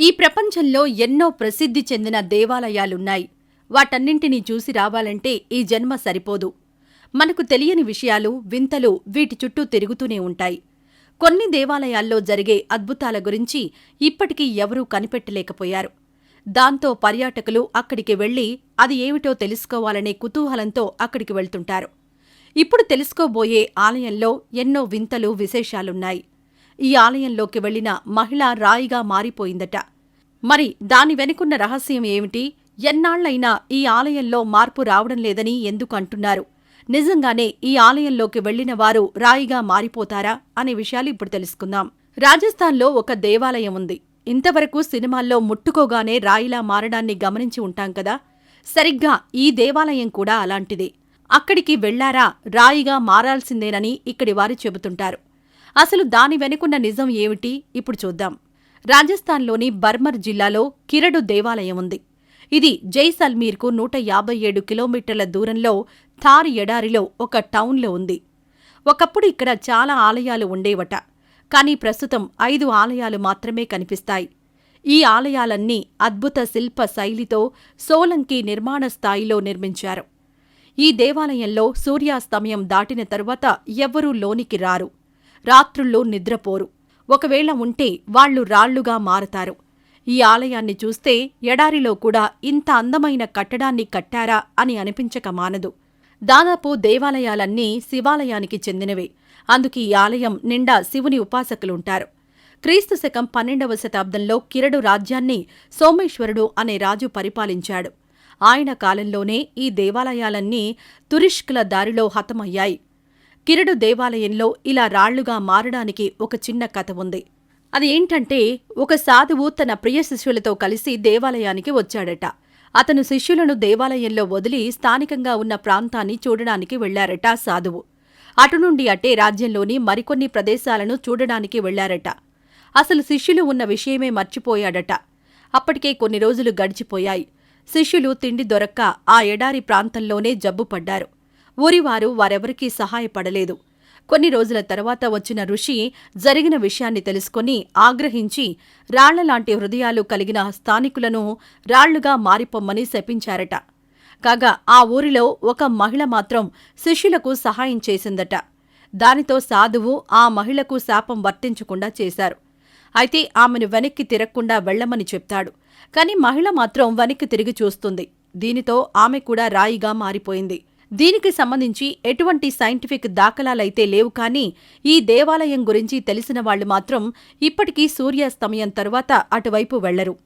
ఈ ప్రపంచంలో ఎన్నో ప్రసిద్ధి చెందిన దేవాలయాలున్నాయి. వాటన్నింటినీ చూసి రావాలంటే ఈ జన్మ సరిపోదు. మనకు తెలియని విషయాలు వింతలు వీటి చుట్టూ తిరుగుతూనే ఉంటాయి. కొన్ని దేవాలయాల్లో జరిగే అద్భుతాల గురించి ఇప్పటికీ ఎవరూ కనిపెట్టలేకపోయారు. దాంతో పర్యాటకులు అక్కడికి వెళ్ళి అది ఏమిటో తెలుసుకోవాలనే కుతూహలంతో అక్కడికి వెళ్తుంటారు. ఇప్పుడు తెలుసుకోబోయే ఆలయంలో ఎన్నో వింతలు విశేషాలున్నాయి. ఈ ఆలయంలోకి వెళ్ళిన మహిళ రాయిగా మారిపోయిందట. మరి దాని వెనుకున్న రహస్యం ఏమిటి? ఎన్నాళ్ళైనా ఈ ఆలయంలో మార్పు రావడం లేదని ఎందుకు అంటున్నారు? నిజంగానే ఈ ఆలయంలోకి వెళ్ళిన వారు రాయిగా మారిపోతారా అనే విషయాలు ఇప్పుడు తెలుసుకుందాం. రాజస్థాన్లో ఒక దేవాలయం ఉంది. ఇంతవరకు సినిమాల్లో ముట్టుకోగానే రాయిలా మారడాన్ని గమనించి ఉంటాం కదా. సరిగ్గా ఈ దేవాలయం కూడా అలాంటిదే. అక్కడికి వెళ్ళారా రాయిగా మారాల్సిందేనని ఇక్కడి వారు చెబుతుంటారు. అసలు దాని వెనుకున్న నిజం ఏమిటి? ఇప్పుడు చూద్దాం. రాజస్థాన్లోని బర్మర్ జిల్లాలో కిరడు దేవాలయం ఉంది. ఇది జైసల్మీర్కు నూట యాభై ఏడు కిలోమీటర్ల దూరంలో థార్ ఎడారిలో ఒక టౌన్లో ఉంది. ఒకప్పుడు ఇక్కడ చాలా ఆలయాలు ఉండేవట. కానీ ప్రస్తుతం ఐదు ఆలయాలు మాత్రమే కనిపిస్తాయి. ఈ ఆలయాలన్నీ అద్భుత శిల్ప శైలితో సోలంకి నిర్మాణ స్థాయిలో నిర్మించారు. ఈ దేవాలయంలో సూర్యాస్తమయం దాటిన తరువాత ఎవ్వరూ లోనికి రారు. రాత్రుల్లో నిద్రపోరు. ఒకవేళ ఉంటే వాళ్ళు రాళ్ళుగా మారతారు. ఈ ఆలయాన్ని చూస్తే ఎడారిలో కూడా ఇంత అందమైన కట్టడాన్ని కట్టారా అని అనిపించక మానదు. దాదాపు దేవాలయాలన్నీ శివాలయానికి చెందినవే. అందుకు ఈ ఆలయం నిండా శివుని ఉపాసకులుంటారు. క్రీస్తు శకం పన్నెండవ శతాబ్దంలో కిరడు రాజ్యాన్ని సోమేశ్వరుడు అనే రాజు పరిపాలించాడు. ఆయన కాలంలోనే ఈ దేవాలయాలన్నీ తురిష్కుల దారిలో హతమయ్యాయి. కిరడు దేవాలయంలో ఇలా రాళ్ళుగా మారడానికి ఒక చిన్న కథ ఉంది. అది ఏంటంటే ఒక సాధువు తన ప్రియ శిష్యులతో కలిసి దేవాలయానికి వచ్చాడట. అతను శిష్యులను దేవాలయంలో వదిలి స్థానికంగా ఉన్న ప్రాంతాన్ని చూడడానికి వెళ్ళారట సాధువు. అటు నుండి అట్టే రాజ్యంలోని మరికొన్ని ప్రదేశాలను చూడడానికి వెళ్ళారట అసలు శిష్యులు ఉన్న విషయమే మర్చిపోయాడట. అప్పటికే కొన్ని రోజులు గడిచిపోయాయి. శిష్యులు తిండి దొరక్క ఆ ఎడారి ప్రాంతంలోనే జబ్బుపడ్డారు ఊరివారు వారెవరికీ సహాయపడలేదు. కొన్ని రోజుల తర్వాత వచ్చిన ఋషి జరిగిన విషయాన్ని తెలుసుకొని ఆగ్రహించి రాళ్ళలాంటి హృదయాలు కలిగిన స్థానికులను రాళ్ళుగా మారిపోమ్మని శపించారట. కాగా ఆ ఊరిలో ఒక మహిళ మాత్రం శిష్యులకు సహాయం చేసిందట. దానితో సాధువు ఆ మహిళకు శాపం వర్తించకుండా చేశారు. అయితే ఆమెను వెనక్కి తిరగకుండా వెళ్ళమని చెప్తాడు. కాని మహిళ మాత్రం వెనక్కి తిరిగి చూస్తుంది. దీనితో ఆమె కూడా రాయిగా మారిపోయింది. దీనికి సంబంధించి ఎటువంటి సైంటిఫిక్ దాఖలాలైతే లేవు కానీ ఈ దేవాలయం గురించి తెలిసిన వాళ్ళు మాత్రం ఇప్పటికీ సూర్యాస్తమయం తరువాత అటువైపు వెళ్ళరు.